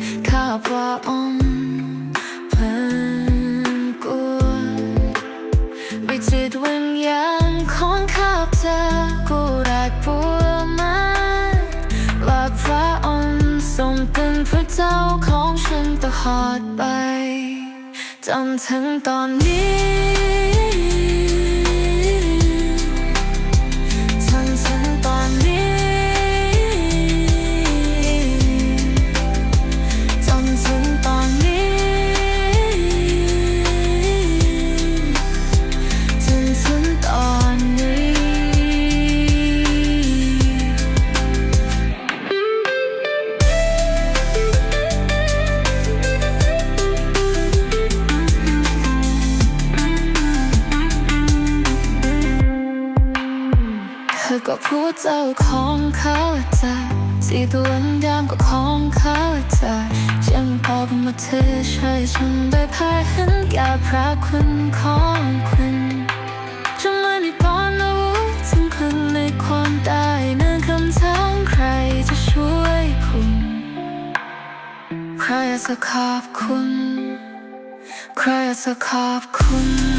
ข้ามในตาครองครึ่งก่อนรูปเธอให้ฉันด้วยข้าพระเจ้าเคยทรงค้อปลาข้าพระองค์ว่าข้ากันในความทุกข์ทุกฝังไม่ต่อข้าพระเล่นข้าพระองค์เพิ่นกลัววิจิตวิญญาณของข้าเธอกูได้ปัวมาและพระองค์ทรงเป็นพระเจ้าของฉันตลอดไปจนถึงตอนนี้ ธอก็พูดเจ้าของเขาใจสีตัวอันยามก็ของเขาใจยังบอกมาเธอใช่ฉันได้พายเห็นแก่พระคุณของคุณจงไม่ได้ปอนรู้ถึงคุณในความได้นั้นคำถามใครจะช่วยคุณ ใครจะขอบคุณ ใครจะขอบคุณ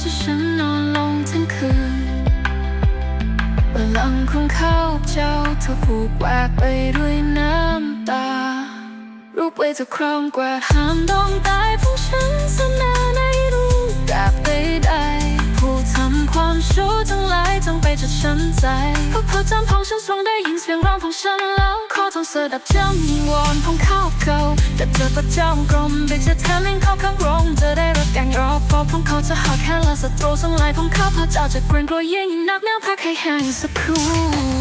ชาที่ฉันนอนลงทั้งคืนพลังของเขาเจ้าเธอผูกแหวกไปด้วยน้ำตา รูปไว้จะครองกว่าห้ามดองตายของฉันสนาในรูปแบบใดๆผู้ทำความชั่วทั้งหลายจงไปจัดฉันใจพราะพระจำของฉันทรงได้ยินเสียงร้องของฉันแล้วขอทองเสดับจำวอนของเขาเขาแต่เจอประจำกรมไปจะแทนเล่นเขาข้างโรงจะได้ รับการรอพบของเขาจะหาแค่ละศัตรูสังไลายของเขาพระเจ้าจะเกรงกลัวยิ่งนักแนวพักให้แห่งสักครู่